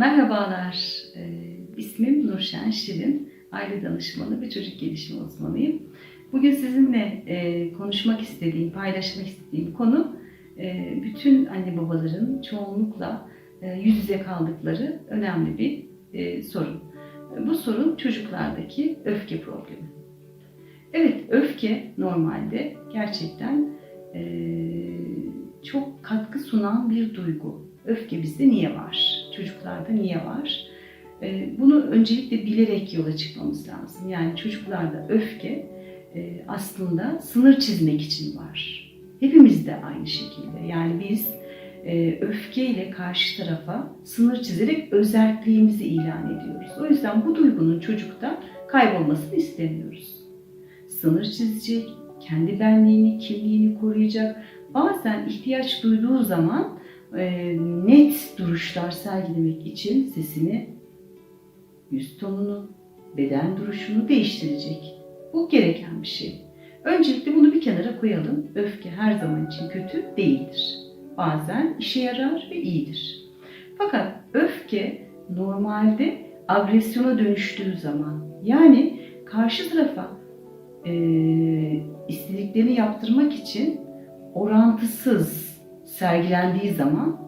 Merhabalar, ee, ismim Nurşen Şirin, aile danışmanı ve çocuk gelişimi uzmanıyım. Bugün sizinle e, konuşmak istediğim, paylaşmak istediğim konu e, bütün anne babaların çoğunlukla e, yüz yüze kaldıkları önemli bir e, sorun. Bu sorun çocuklardaki öfke problemi. Evet, öfke normalde gerçekten e, çok katkı sunan bir duygu. Öfke bizde niye var? Çocuklarda niye var? E, bunu öncelikle bilerek yola çıkmamız lazım. Yani çocuklarda öfke e, aslında sınır çizmek için var. Hepimiz de aynı şekilde. Yani biz e, öfkeyle karşı tarafa sınır çizerek özelliğimizi ilan ediyoruz. O yüzden bu duygunun çocukta kaybolmasını istemiyoruz. Sınır çizecek, kendi benliğini, kimliğini koruyacak. Bazen ihtiyaç duyduğu zaman e, net duruşlar sergilemek için sesini, yüz tonunu, beden duruşunu değiştirecek. Bu gereken bir şey. Öncelikle bunu bir kenara koyalım. Öfke her zaman için kötü değildir. Bazen işe yarar ve iyidir. Fakat öfke normalde agresyona dönüştüğü zaman yani karşı tarafa e, istediklerini yaptırmak için orantısız sergilendiği zaman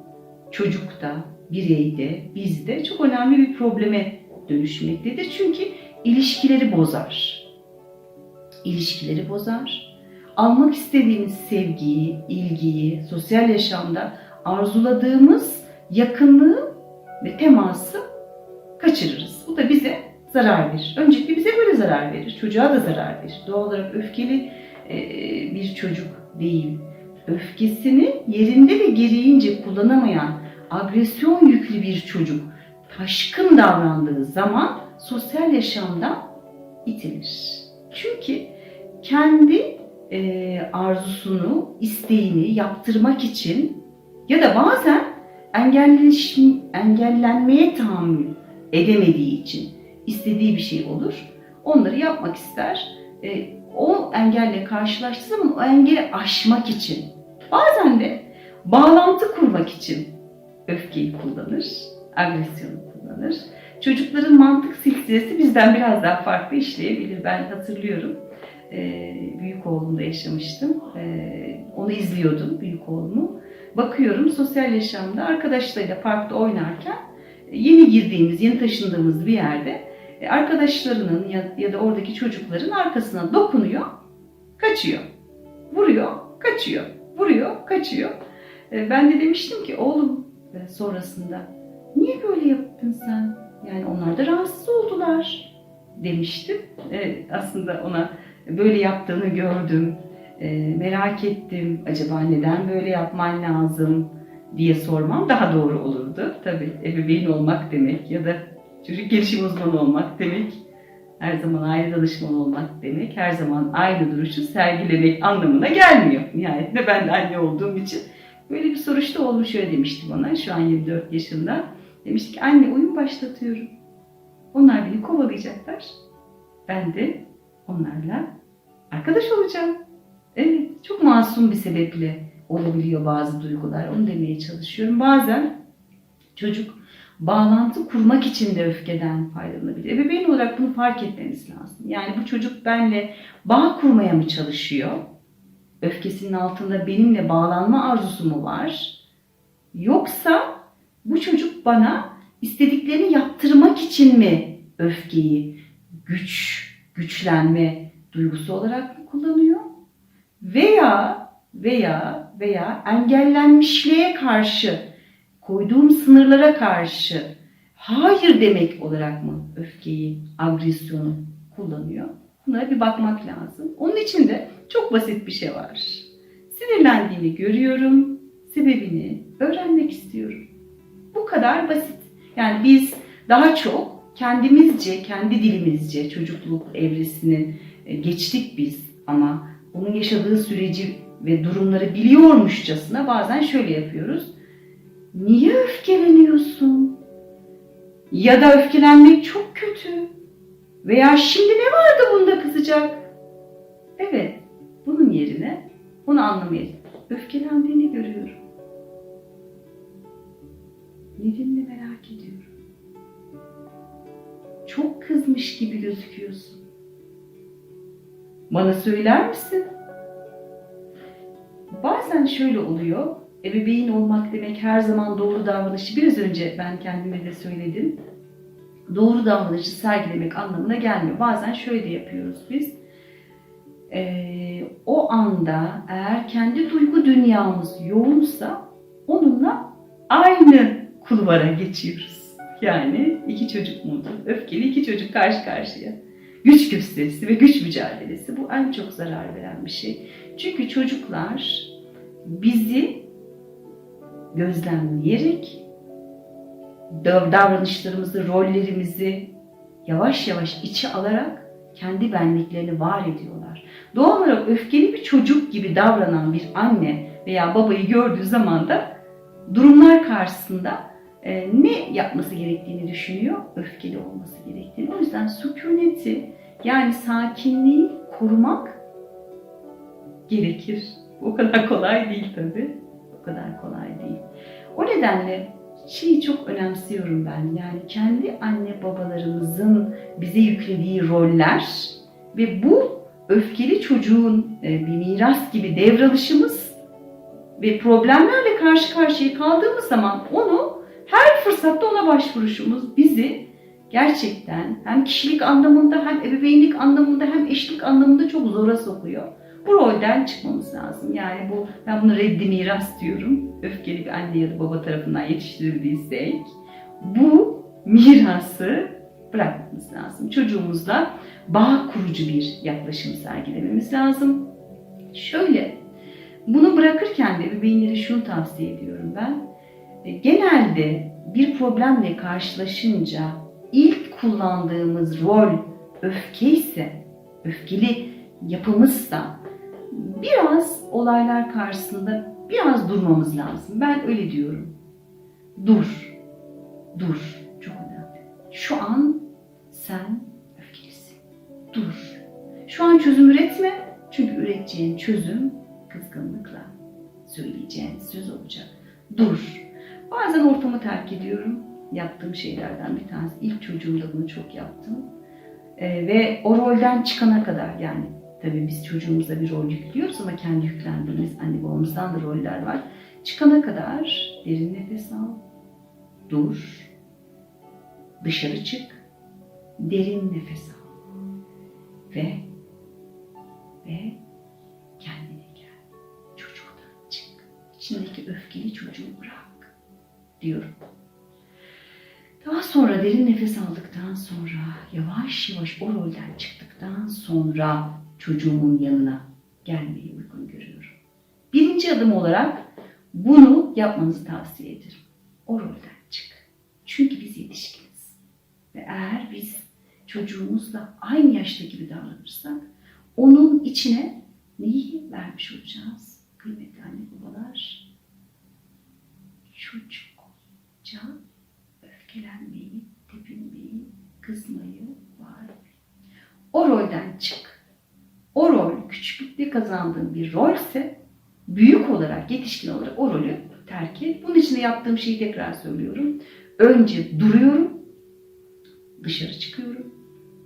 çocukta, bireyde, bizde çok önemli bir probleme dönüşmektedir. Çünkü ilişkileri bozar. İlişkileri bozar. Almak istediğimiz sevgiyi, ilgiyi, sosyal yaşamda arzuladığımız yakınlığı ve teması kaçırırız. Bu da bize zarar verir. Öncelikle bize böyle zarar verir. Çocuğa da zarar verir. Doğal olarak öfkeli bir çocuk değil. Öfkesini yerinde ve gereğince kullanamayan agresyon yüklü bir çocuk taşkın davrandığı zaman sosyal yaşamda itilir. Çünkü kendi e, arzusunu, isteğini yaptırmak için ya da bazen engellenmeye tahammül edemediği için istediği bir şey olur. Onları yapmak ister. E, o engelle karşılaştığı zaman o engeli aşmak için, bazen de bağlantı kurmak için öfkeyi kullanır, agresyonu kullanır. Çocukların mantık silsilesi bizden biraz daha farklı işleyebilir. Ben hatırlıyorum. Ee, büyük oğlumda yaşamıştım. Ee, onu izliyordum, büyük oğlumu. Bakıyorum sosyal yaşamda arkadaşlarıyla parkta oynarken yeni girdiğimiz, yeni taşındığımız bir yerde arkadaşlarının ya, ya da oradaki çocukların arkasına dokunuyor, kaçıyor. Vuruyor, kaçıyor. Vuruyor, kaçıyor. E, Ben de demiştim ki oğlum e, sonrasında niye böyle yaptın sen? Yani onlar da rahatsız oldular demiştim. E, Aslında ona böyle yaptığını gördüm. E, Merak ettim. Acaba neden böyle yapman lazım diye sormam daha doğru olurdu. Tabii ebeveyn olmak demek ya da çocuk gelişim uzmanı olmak demek, her zaman aile danışmanı olmak demek, her zaman aynı duruşu sergilemek anlamına gelmiyor. Nihayetinde ben de anne olduğum için böyle bir soruşta oğlum şöyle demişti bana, şu an 24 yaşında. Demişti ki anne oyun başlatıyorum. Onlar beni kovalayacaklar. Ben de onlarla arkadaş olacağım. Evet, çok masum bir sebeple olabiliyor bazı duygular. Onu demeye çalışıyorum. Bazen çocuk bağlantı kurmak için de öfkeden faydalanabilir. Ebeveyn olarak bunu fark etmemiz lazım. Yani bu çocuk benle bağ kurmaya mı çalışıyor? Öfkesinin altında benimle bağlanma arzusu mu var? Yoksa bu çocuk bana istediklerini yaptırmak için mi öfkeyi güç, güçlenme duygusu olarak mı kullanıyor? Veya veya veya engellenmişliğe karşı koyduğum sınırlara karşı hayır demek olarak mı öfkeyi, agresyonu kullanıyor? Bunlara bir bakmak lazım. Onun için de çok basit bir şey var. Sinirlendiğini görüyorum, sebebini öğrenmek istiyorum. Bu kadar basit. Yani biz daha çok kendimizce, kendi dilimizce çocukluk evresini e, geçtik biz ama onun yaşadığı süreci ve durumları biliyormuşçasına bazen şöyle yapıyoruz. Niye öfkeleniyorsun? Ya da öfkelenmek çok kötü. Veya şimdi ne vardı bunda kızacak? Evet, bunun yerine bunu anlamaya öfkelendiğini görüyorum. Nedenini merak ediyorum. Çok kızmış gibi gözüküyorsun. Bana söyler misin? Bazen şöyle oluyor. Ebeveyn olmak demek her zaman doğru davranışı biraz önce ben kendime de söyledim. Doğru davranışı sergilemek anlamına gelmiyor. Bazen şöyle de yapıyoruz biz. Ee, o anda eğer kendi duygu dünyamız yoğunsa onunla aynı kulvara geçiyoruz. Yani iki çocuk modu, öfkeli iki çocuk karşı karşıya. Güç gösterisi ve güç mücadelesi bu en çok zarar veren bir şey. Çünkü çocuklar bizi gözlemleyerek dav- davranışlarımızı, rollerimizi yavaş yavaş içe alarak kendi benliklerini var ediyorlar. Doğal olarak öfkeli bir çocuk gibi davranan bir anne veya babayı gördüğü zaman da durumlar karşısında e, ne yapması gerektiğini düşünüyor, öfkeli olması gerektiğini. O yüzden sükuneti yani sakinliği korumak gerekir. O kadar kolay değil tabii. O kadar kolay değil. O nedenle şeyi çok önemsiyorum ben. Yani kendi anne babalarımızın bize yüklediği roller ve bu öfkeli çocuğun e, bir miras gibi devralışımız ve problemlerle karşı karşıya kaldığımız zaman onu her fırsatta ona başvuruşumuz bizi gerçekten hem kişilik anlamında hem ebeveynlik anlamında hem eşlik anlamında çok zora sokuyor. Bu rolden çıkmamız lazım. Yani bu ben bunu reddi miras diyorum. Öfkeli bir anne ya da baba tarafından yetiştirildiysek bu mirası bırakmamız lazım. Çocuğumuzla bağ kurucu bir yaklaşım sergilememiz lazım. Şöyle bunu bırakırken de ebeveynlere şunu tavsiye ediyorum ben. E, Genelde bir problemle karşılaşınca ilk kullandığımız rol öfke ise, öfkeli yapımızsa biraz olaylar karşısında biraz durmamız lazım. Ben öyle diyorum. Dur. Dur. Çok önemli. Şu an sen öfkelisin. Dur. Şu an çözüm üretme. Çünkü üreteceğin çözüm kızgınlıkla söyleyeceğin söz olacak. Dur. Bazen ortamı terk ediyorum. Yaptığım şeylerden bir tanesi. İlk çocuğumda bunu çok yaptım. Ee, ve o rolden çıkana kadar yani tabii biz çocuğumuza bir rol yüklüyoruz ama kendi yüklendiğimiz anne babamızdan da roller var. Çıkana kadar derin nefes al. Dur. Dışarı çık. Derin nefes al. Ve ve kendine gel. Çocuktan çık. İçindeki öfkeli çocuğu bırak diyorum. Daha sonra derin nefes aldıktan sonra yavaş yavaş o rolden çıktıktan sonra çocuğumun yanına gelmeyi uygun görüyorum. Birinci adım olarak bunu yapmanızı tavsiye ederim. O rolden çık. Çünkü biz yetişkiniz. Ve eğer biz çocuğumuzla aynı yaşta gibi davranırsak onun içine neyi vermiş olacağız? Kıymetli anne babalar, çocukça öfkelenmeyi, tepinmeyi, kızmayı var. O rolden çık. Küçüklükte kazandığın bir rolse büyük olarak, yetişkin olarak o rolü terk et. Bunun için de yaptığım şeyi tekrar söylüyorum. Önce duruyorum, dışarı çıkıyorum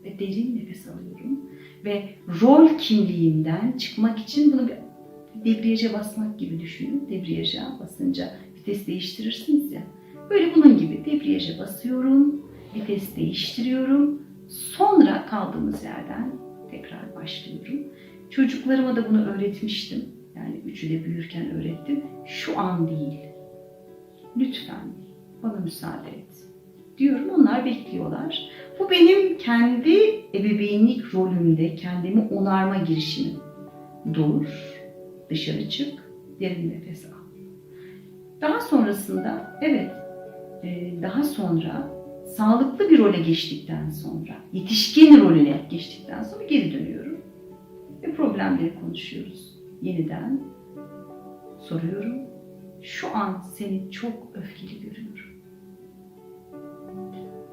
ve derin nefes alıyorum. Ve rol kimliğinden çıkmak için bunu bir debriyaja basmak gibi düşünün. Debriyaja basınca vites değiştirirsiniz ya. Böyle bunun gibi debriyaja basıyorum, vites değiştiriyorum. Sonra kaldığımız yerden tekrar başlıyorum. Çocuklarıma da bunu öğretmiştim. Yani üçü de büyürken öğrettim. Şu an değil. Lütfen bana müsaade et. Diyorum onlar bekliyorlar. Bu benim kendi ebeveynlik rolümde kendimi onarma girişimim. Dur, dışarı çık, derin nefes al. Daha sonrasında evet e, daha sonra sağlıklı bir role geçtikten sonra, yetişkin rolüne geçtikten sonra geri dönüyorum. Ve problemleri konuşuyoruz. Yeniden soruyorum. Şu an seni çok öfkeli görüyorum.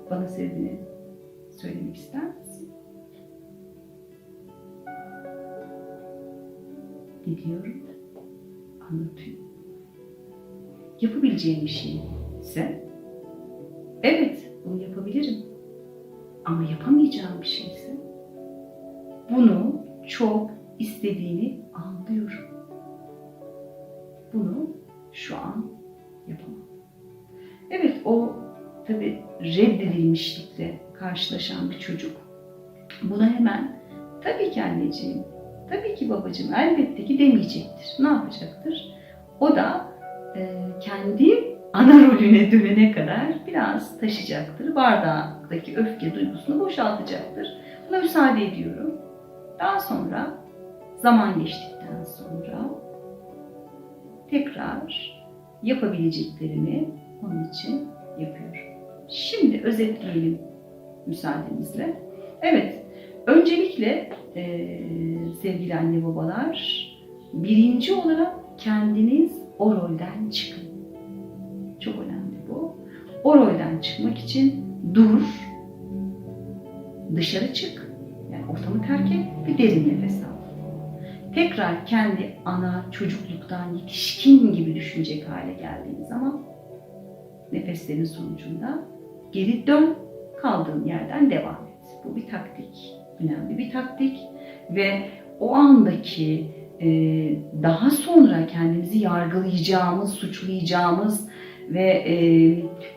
Bana sebebini söylemek ister misin? Gidiyorum, anlatıyorum. Yapabileceğim bir şey ise Evet, bunu yapabilirim. Ama yapamayacağım bir şeyse karşılaşan bir çocuk buna hemen tabii ki anneciğim, tabii ki babacığım elbette ki demeyecektir. Ne yapacaktır? O da e, kendi ana rolüne dönene kadar biraz taşıyacaktır. Bardaktaki öfke duygusunu boşaltacaktır. Buna müsaade ediyorum. Daha sonra zaman geçtikten sonra tekrar yapabileceklerini onun için yapıyorum. Şimdi özetleyelim müsaadenizle. Evet, öncelikle eee, sevgili anne babalar, birinci olarak kendiniz o rolden çıkın. Çok önemli bu. O rolden çıkmak için dur, dışarı çık, yani ortamı terk et ve derin nefes al. Tekrar kendi ana çocukluktan yetişkin gibi düşünecek hale geldiğin zaman nefeslerin sonucunda geri dön, kaldığın yerden devam et. Bu bir taktik, önemli bir taktik ve o andaki e, daha sonra kendimizi yargılayacağımız, suçlayacağımız ve e,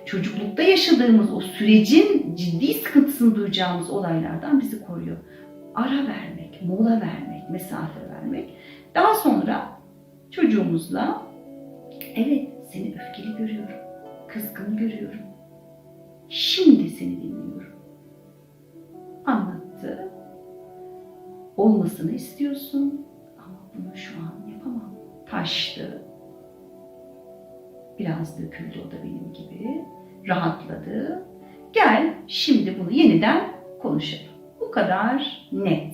çocuklukta yaşadığımız o sürecin ciddi sıkıntısını duyacağımız olaylardan bizi koruyor. Ara vermek, mola vermek, mesafe vermek. Daha sonra çocuğumuzla evet seni öfkeli görüyorum, kızgın görüyorum. Şimdi seni dinliyorum. Anlattı. Olmasını istiyorsun ama bunu şu an yapamam. Taştı. Biraz döküldü o da benim gibi. Rahatladı. Gel şimdi bunu yeniden konuşalım. Bu kadar net.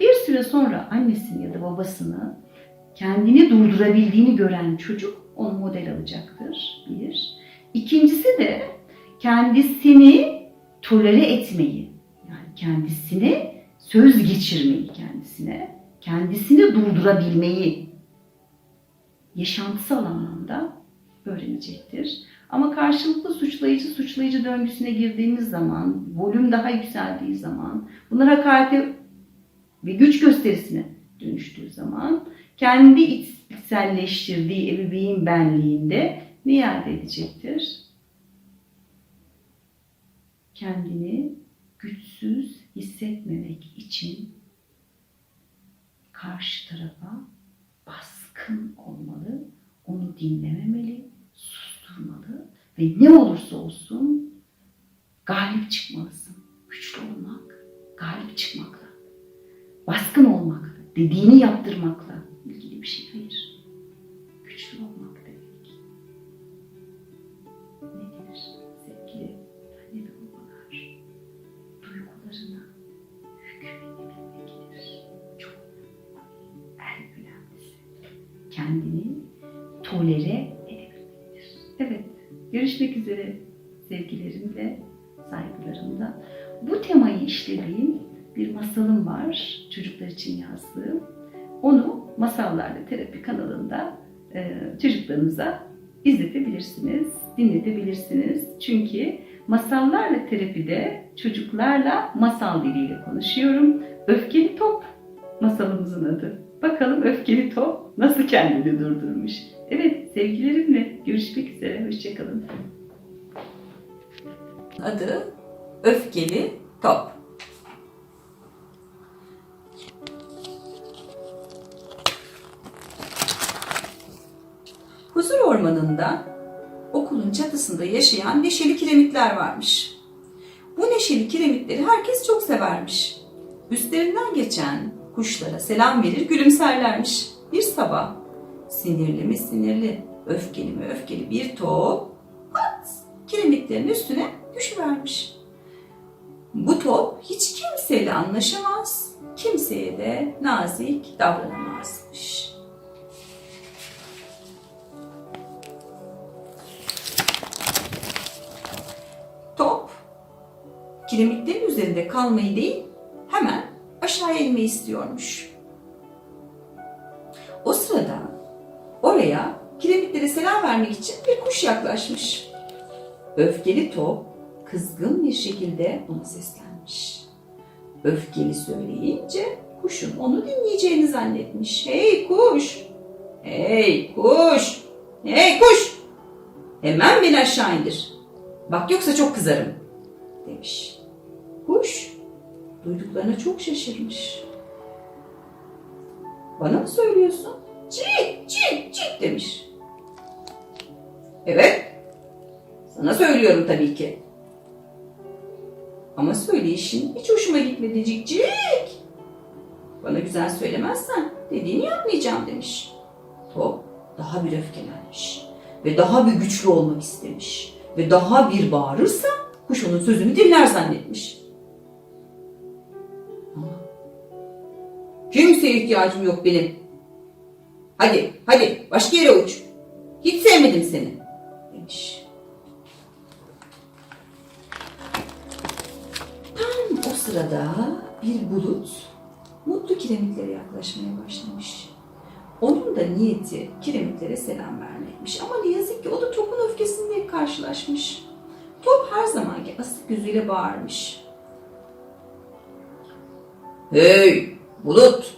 Bir süre sonra annesini ya da babasını kendini durdurabildiğini gören çocuk onu model alacaktır. Kendisini tolere etmeyi, yani kendisine söz geçirmeyi kendisine, kendisini durdurabilmeyi yaşantısal anlamda öğrenecektir. Ama karşılıklı suçlayıcı suçlayıcı döngüsüne girdiğimiz zaman, volüm daha yükseldiği zaman, bunlar hakarete ve güç gösterisine dönüştüğü zaman kendi içselleştirdiği ebeveyn benliğinde ne elde edecektir? Kendini güçsüz hissetmemek için karşı tarafa baskın olmalı, onu dinlememeli, susturmalı ve ne olursa olsun galip çıkmalısın. Güçlü olmak, galip çıkmakla, baskın olmakla, dediğini yaptırmakla ilgili bir şey. Hayır. Tolere edebilmektir. Evet, görüşmek üzere sevgilerimle, saygılarımla. Bu temayı işlediğim bir masalım var, çocuklar için yazdığım. Onu Masallarla Terapi kanalında e, çocuklarınıza izletebilirsiniz, dinletebilirsiniz. Çünkü masallarla terapide çocuklarla masal diliyle konuşuyorum. Öfkeli Top masalımızın adı. Bakalım Öfkeli Top nasıl kendini durdurmuş. Evet sevgilerimle görüşmek üzere. Hoşçakalın. Adı Öfkeli Top. Huzur ormanında okulun çatısında yaşayan neşeli kiremitler varmış. Bu neşeli kiremitleri herkes çok severmiş. Üstlerinden geçen kuşlara selam verir gülümserlermiş. Bir sabah sinirli mi sinirli, öfkeli mi öfkeli bir top pat kiremitlerin üstüne düşüvermiş. Bu top hiç kimseyle anlaşamaz, kimseye de nazik davranamazmış. Top kiremitlerin üzerinde kalmayı değil, inmeyi istiyormuş. O sırada oraya kiremitlere selam vermek için bir kuş yaklaşmış. Öfkeli top kızgın bir şekilde ona seslenmiş. Öfkeli söyleyince kuşun onu dinleyeceğini zannetmiş. Hey kuş! Hey kuş! Hey kuş! Hemen beni aşağı indir. Bak yoksa çok kızarım demiş. Kuş duyduklarına çok şaşırmış. Bana mı söylüyorsun? Cik cik cik demiş. Evet. Sana söylüyorum tabii ki. Ama söyleyişin hiç hoşuma gitmedi cik cik. Bana güzel söylemezsen dediğini yapmayacağım demiş. Top daha bir öfkelenmiş. Ve daha bir güçlü olmak istemiş. Ve daha bir bağırırsa kuş onun sözünü dinler zannetmiş. Kimseye ihtiyacım yok benim. Hadi, hadi başka yere uç. Hiç sevmedim seni demiş. Tam o sırada bir bulut mutlu kiremitlere yaklaşmaya başlamış. Onun da niyeti kiremitlere selam vermekmiş. Ama ne yazık ki o da topun öfkesinle karşılaşmış. Top her zamanki asık yüzüyle bağırmış. Hey bulut!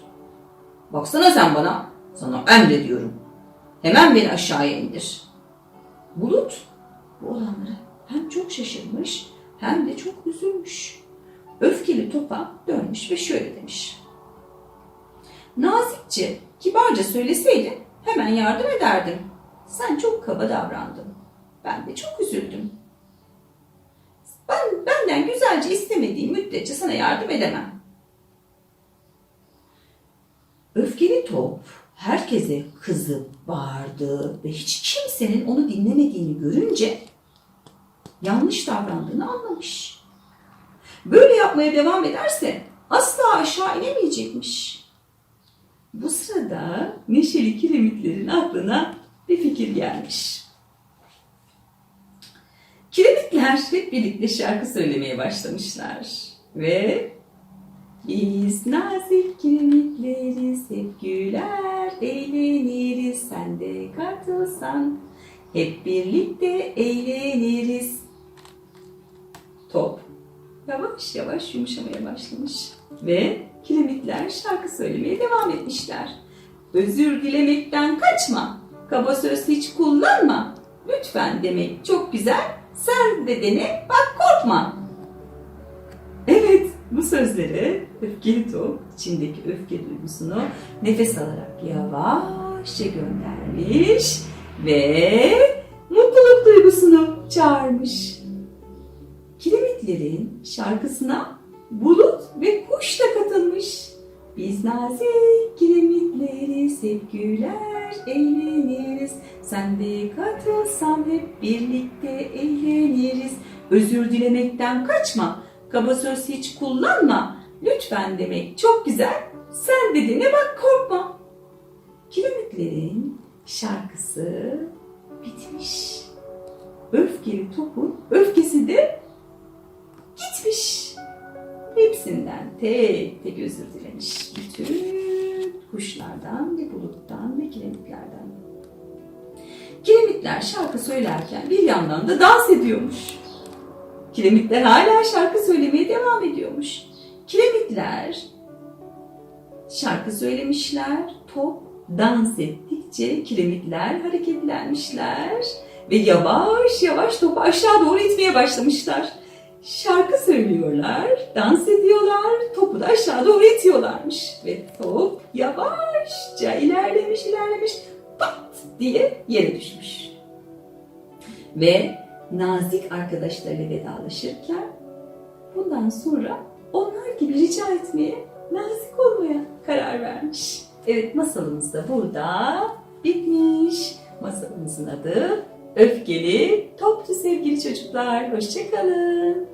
Baksana sen bana. Sana emrediyorum. Hemen beni aşağıya indir. Bulut bu olanlara hem çok şaşırmış hem de çok üzülmüş. Öfkeli topa dönmüş ve şöyle demiş. Nazikçe, kibarca söyleseydin hemen yardım ederdim. Sen çok kaba davrandın. Ben de çok üzüldüm. Ben benden güzelce istemediğin müddetçe sana yardım edemem. Öfkeli top herkese kızıp bağırdı ve hiç kimsenin onu dinlemediğini görünce yanlış davrandığını anlamış. Böyle yapmaya devam ederse asla aşağı inemeyecekmiş. Bu sırada neşeli kiremitlerin aklına bir fikir gelmiş. Kiremitler hep birlikte şarkı söylemeye başlamışlar ve biz nazik kiremitleriz, hep güler, eğleniriz, sen de katılsan, hep birlikte eğleniriz. Top yavaş yavaş yumuşamaya başlamış ve kiremitler şarkı söylemeye devam etmişler. Özür dilemekten kaçma, kaba söz hiç kullanma, lütfen demek çok güzel, sen de dene, bak korkma. Bu sözleri öfkeli top içindeki öfke duygusunu nefes alarak yavaşça göndermiş ve mutluluk duygusunu çağırmış. Kiremitlerin şarkısına bulut ve kuş da katılmış. Biz nazik kiremitleriz, hep güler, eğleniriz. Sen de katılsan hep birlikte eğleniriz. Özür dilemekten kaçma, kaba söz hiç kullanma. Lütfen demek çok güzel, sen dediğine bak korkma. Kiremitlerin şarkısı bitmiş. Öfkeli topun öfkesi de gitmiş. Hepsinden tek tek özür dilemiş. Bütün kuşlardan ve buluttan ve kiremitlerden. Kiremitler şarkı söylerken bir yandan da dans ediyormuş. Kiremitler hala şarkı söylemeye devam ediyormuş. Kiremitler şarkı söylemişler, top dans ettikçe kiremitler hareketlenmişler ve yavaş yavaş topu aşağı doğru itmeye başlamışlar. Şarkı söylüyorlar, dans ediyorlar, topu da aşağı doğru itiyorlarmış. Ve top yavaşça ilerlemiş ilerlemiş pat diye yere düşmüş. Ve nazik arkadaşlarıyla vedalaşırken bundan sonra onlar gibi rica etmeye, nazik olmaya karar vermiş. Evet masalımız da burada bitmiş. Masalımızın adı Öfkeli Toptu sevgili çocuklar. Hoşçakalın.